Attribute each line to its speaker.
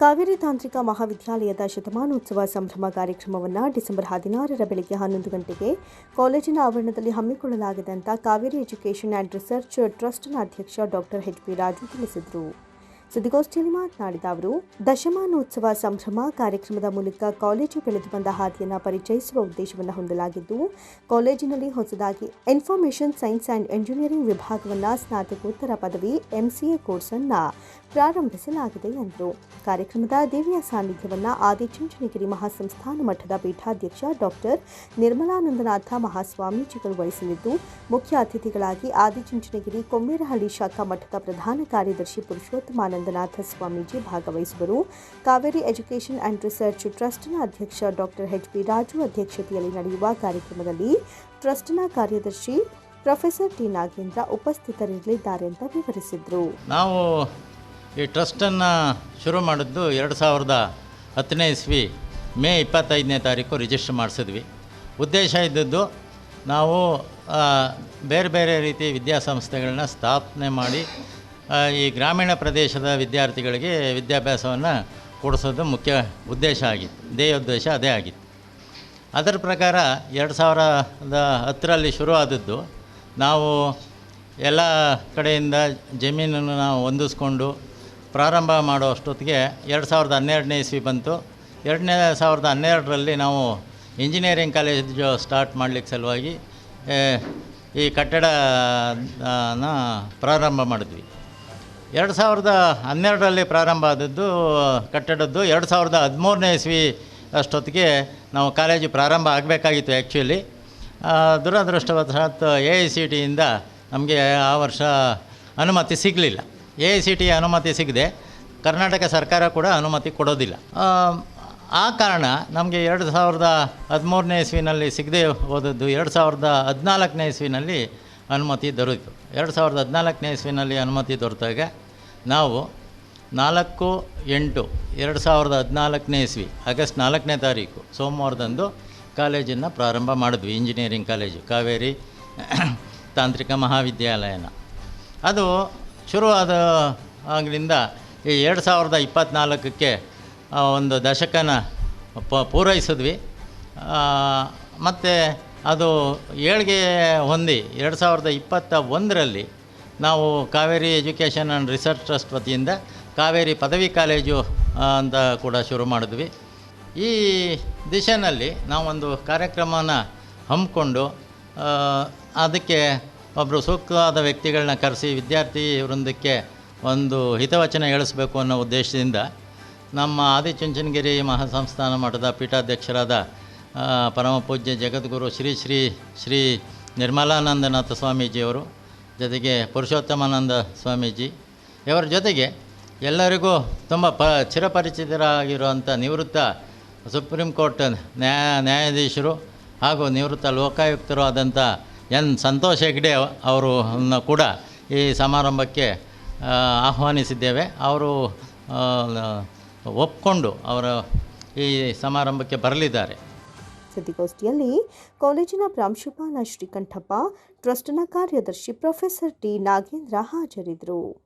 Speaker 1: ಕಾವೇರಿ ತಾಂತ್ರಿಕ ಮಹಾವಿದ್ಯಾಲಯದ ಶತಮಾನೋತ್ಸವ ಸಂಭ್ರಮ ಕಾರ್ಯಕ್ರಮವನ್ನು ಡಿಸೆಂಬರ್ ಹದಿನಾರರ ಬೆಳಗ್ಗೆ ಹನ್ನೊಂದು ಗಂಟೆಗೆ ಕಾಲೇಜಿನ ಆವರಣದಲ್ಲಿ ಹಮ್ಮಿಕೊಳ್ಳಲಾಗಿದೆ ಅಂತ ಕಾವೇರಿ ಎಜುಕೇಷನ್ ಆ್ಯಂಡ್ ರಿಸರ್ಚ್ ಟ್ರಸ್ಟ್ನ ಅಧ್ಯಕ್ಷ ಡಾಕ್ಟರ್ ಎಚ್ ಪಿ ರಾಜು ತಿಳಿಸಿದರು. ಸುದ್ದಿಗೋಷ್ಠಿಯಲ್ಲಿ ಮಾತನಾಡಿದ ಅವರು, ದಶಮಾನೋತ್ಸವ ಸಂಭ್ರಮ ಕಾರ್ಯಕ್ರಮದ ಮೂಲಕ ಕಾಲೇಜು ಬೆಳೆದು ಬಂದ ಹಾದಿಯನ್ನು ಪರಿಚಯಿಸುವ ಉದ್ದೇಶವನ್ನು ಹೊಂದಲಾಗಿದ್ದು, ಕಾಲೇಜಿನಲ್ಲಿ ಹೊಸದಾಗಿ ಇನ್ಫಾರ್ಮೇಷನ್ ಸೈನ್ಸ್ ಆ್ಯಂಡ್ ಎಂಜಿನಿಯರಿಂಗ್ ವಿಭಾಗವನ್ನು ಸ್ನಾತಕೋತ್ತರ ಪದವಿ ಎಂಸಿಎ ಕೋರ್ಸನ್ನು ಪ್ರಾರಂಭಿಸಲಾಗಿದೆ ಎಂದರು. ಕಾರ್ಯಕ್ರಮದ ದಿವ್ಯ ಸಾನ್ನಿಧ್ಯವನ್ನು ಆದಿಚುಂಚನಗಿರಿ ಮಹಾಸಂಸ್ಥಾನ ಮಠದ ಪೀಠಾಧ್ಯಕ್ಷ ಡಾಕ್ಟರ್ ನಿರ್ಮಲಾನಂದನಾಥ ಮಹಾಸ್ವಾಮೀಜಿಗಳು ವಹಿಸಲಿದ್ದು ಮುಖ್ಯ ಅತಿಥಿಗಳಾಗಿ ಆದಿಚುಂಚನಗಿರಿ ಕೊಮ್ಮೇರಹಳ್ಳಿ ಶಾಖಾ ಮಠದ ಪ್ರಧಾನ ಕಾರ್ಯದರ್ಶಿ ಪುರುಷೋತ್ತಮಾನಂದನಾಥ ಸ್ವಾಮೀಜಿ ಭಾಗವಹಿಸುವರು. ಕಾವೇರಿ ಎಜುಕೇಷನ್ ಆ್ಯಂಡ್ ರಿಸರ್ಚ್ ಟ್ರಸ್ಟ್ನ ಅಧ್ಯಕ್ಷ ಡಾಕ್ಟರ್ ಎಚ್ ಪಿ ರಾಜು ಅಧ್ಯಕ್ಷತೆಯಲ್ಲಿ ನಡೆಯುವ ಕಾರ್ಯಕ್ರಮದಲ್ಲಿ ಟ್ರಸ್ಟ್ನ ಕಾರ್ಯದರ್ಶಿ ಪ್ರೊಫೆಸರ್ ಟಿ ನಾಗೇಂದ್ರ ಉಪಸ್ಥಿತರಿರಲಿದ್ದಾರೆ ಅಂತ ವಿವರಿಸಿದರು.
Speaker 2: ನಾವು ಈ ಟ್ರಸ್ಟನ್ನು ಶುರು ಮಾಡಿದ್ದು ಎರಡು ಸಾವಿರದ ಹತ್ತನೇ ಇಸ್ವಿ ಮೇ ಇಪ್ಪತ್ತೈದನೇ ತಾರೀಕು ರಿಜಿಸ್ಟರ್ ಮಾಡಿಸಿದ್ವಿ. ಉದ್ದೇಶ ಇದ್ದದ್ದು ನಾವು ಬೇರೆ ಬೇರೆ ರೀತಿ ವಿದ್ಯಾಸಂಸ್ಥೆಗಳನ್ನ ಸ್ಥಾಪನೆ ಮಾಡಿ ಈ ಗ್ರಾಮೀಣ ಪ್ರದೇಶದ ವಿದ್ಯಾರ್ಥಿಗಳಿಗೆ ವಿದ್ಯಾಭ್ಯಾಸವನ್ನು ಕೊಡಿಸೋದು ಮುಖ್ಯ ಉದ್ದೇಶ ಆಗಿತ್ತು. ಧ್ಯೇಯೋದ್ದೇಶ ಅದೇ ಆಗಿತ್ತು. ಅದರ ಪ್ರಕಾರ ಎರಡು ಸಾವಿರದ ಹತ್ತರಲ್ಲಿ ಶುರು ಆದದ್ದು ನಾವು ಎಲ್ಲ ಕಡೆಯಿಂದ ಜಮೀನನ್ನು ನಾವು ಹೊಂದಿಸ್ಕೊಂಡು ಪ್ರಾರಂಭ ಮಾಡೋ ಅಷ್ಟೊತ್ತಿಗೆ ಎರಡು ಸಾವಿರದ ಹನ್ನೆರಡನೇ ಇಸ್ವಿ ಬಂತು. ಎರಡನೇ ಸಾವಿರದ ಹನ್ನೆರಡರಲ್ಲಿ ನಾವು ಇಂಜಿನಿಯರಿಂಗ್ ಕಾಲೇಜು ಸ್ಟಾರ್ಟ್ ಮಾಡಲಿಕ್ಕೆ ಸಲುವಾಗಿ ಈ ಕಟ್ಟಡನ ಪ್ರಾರಂಭ ಮಾಡಿದ್ವಿ. ಎರಡು ಸಾವಿರದ ಹನ್ನೆರಡರಲ್ಲಿ ಪ್ರಾರಂಭ ಆದದ್ದು ಕಟ್ಟಡದ್ದು ಎರಡು ಸಾವಿರದ ಹದಿಮೂರನೇ ಇಸ್ವಿ ಅಷ್ಟೊತ್ತಿಗೆ ನಾವು ಕಾಲೇಜು ಪ್ರಾರಂಭ ಆಗಬೇಕಾಗಿತ್ತು ಆ್ಯಕ್ಚುಲಿ ದುರದೃಷ್ಟವಶಾತ್ ಎ ಐ ಸಿ ಟಿಯಿಂದ ನಮಗೆ ಆ ವರ್ಷ ಅನುಮತಿ ಸಿಗಲಿಲ್ಲ. ಎ ಐ ಸಿ ಟಿ ಅನುಮತಿ ಸಿಗದೆ ಕರ್ನಾಟಕ ಸರ್ಕಾರ ಕೂಡ ಅನುಮತಿ ಕೊಡೋದಿಲ್ಲ. ಆ, ಕಾರಣ ನಮಗೆ ಎರಡು ಸಾವಿರದ ಹದಿಮೂರನೇ ಇಸ್ವಿನಲ್ಲಿ ಸಿಗದೆ ಹೋದದ್ದು ಎರಡು ಸಾವಿರದ ಹದಿನಾಲ್ಕನೇ ಇಸ್ವಿನಲ್ಲಿ ಅನುಮತಿ ದೊರೆಯಿತು ಎರಡು ಸಾವಿರದ ಹದಿನಾಲ್ಕನೇ ಇಸ್ವಿನಲ್ಲಿ ಅನುಮತಿ ದೊರೆತಾಗ ನಾವು ನಾಲ್ಕು ಎಂಟು ಎರಡು ಸಾವಿರದ ಹದಿನಾಲ್ಕನೇ ಇಸ್ವಿ, ಆಗಸ್ಟ್ ನಾಲ್ಕನೇ ತಾರೀಕು, ಸೋಮವಾರದಂದು ಕಾಲೇಜನ್ನು ಪ್ರಾರಂಭ ಮಾಡಿದ್ವಿ, ಇಂಜಿನಿಯರಿಂಗ್ ಕಾಲೇಜು, ಕಾವೇರಿ ತಾಂತ್ರಿಕ ಮಹಾವಿದ್ಯಾಲಯನ. ಅದು ಶುರುವಾದ ಆಗಲಿಂದ ಈ ಎರಡು ಸಾವಿರದ ಇಪ್ಪತ್ತ್ನಾಲ್ಕಕ್ಕೆ ಒಂದು ದಶಕನ ಪ, ಪೂರೈಸಿದ್ವಿ. ಮತ್ತು ಅದು ಏಳಿಗೆ ಹೊಂದಿ ಎರಡು ಸಾವಿರದ ಇಪ್ಪತ್ತ ಒಂದರಲ್ಲಿ ನಾವು Kaveri education and research trust ವತಿಯಿಂದ ಕಾವೇರಿ ಪದವಿ ಕಾಲೇಜು ಅಂತ ಕೂಡ ಶುರು ಮಾಡಿದ್ವಿ. ಈ ದಿಶೆಯಲ್ಲಿ ನಾವೊಂದು ಕಾರ್ಯಕ್ರಮನ ಹಮ್ಮಿಕೊಂಡು ಅದಕ್ಕೆ ಒಬ್ಬರು ಸೂಕ್ತವಾದ ವ್ಯಕ್ತಿಗಳನ್ನ ಕರೆಸಿ ವಿದ್ಯಾರ್ಥಿ ವೃಂದಕ್ಕೆ ಒಂದು ಹಿತವಚನ ಹೇಳಿಸ್ಬೇಕು ಅನ್ನೋ ಉದ್ದೇಶದಿಂದ ನಮ್ಮ ಆದಿಚುಂಚನಗಿರಿ ಮಹಾಸಂಸ್ಥಾನ ಮಠದ ಪೀಠಾಧ್ಯಕ್ಷರಾದ ಪರಮ ಪೂಜ್ಯ ಜಗದ್ಗುರು ಶ್ರೀ ಶ್ರೀ ಶ್ರೀ ನಿರ್ಮಲಾನಂದನಾಥ ಸ್ವಾಮೀಜಿಯವರು, ಜೊತೆಗೆ ಪುರುಷೋತ್ತಮಾನಂದ ಸ್ವಾಮೀಜಿ, ಇವರ ಜೊತೆಗೆ ಎಲ್ಲರಿಗೂ ತುಂಬ ಪ, ಚಿರಪರಿಚಿತರಾಗಿರುವಂಥ ನಿವೃತ್ತ ಸುಪ್ರೀಂ ಕೋರ್ಟ್ ನ್ಯಾಯ ನ್ಯಾಯಾಧೀಶರು ಹಾಗೂ ನಿವೃತ್ತ ಲೋಕಾಯುಕ್ತರು ಆದಂಥ ಎನ್ ಸಂತೋಷ್ ಹೆಗ್ಡೆ ಅವರು ಕೂಡ ಈ ಸಮಾರಂಭಕ್ಕೆ ಆಹ್ವಾನಿಸಿದ್ದೇವೆ. ಅವರು ಒಪ್ಪಿಕೊಂಡು ಅವರ ಈ ಸಮಾರಂಭಕ್ಕೆ ಬರಲಿದ್ದಾರೆ.
Speaker 1: ಸುದ್ದಿಗೋಷ್ಠಿಯಲ್ಲಿ ಕಾಲೇಜಿನ ಪ್ರಾಂಶುಪಾಲ ಶ್ರೀಕಂಠಪ್ಪ ಟ್ರಸ್ಟ್ನ ಕಾರ್ಯದರ್ಶಿ ಪ್ರೊಫೆಸರ್ ಟಿ ನಾಗೇಂದ್ರ ಹಾಜರಿದ್ದರು.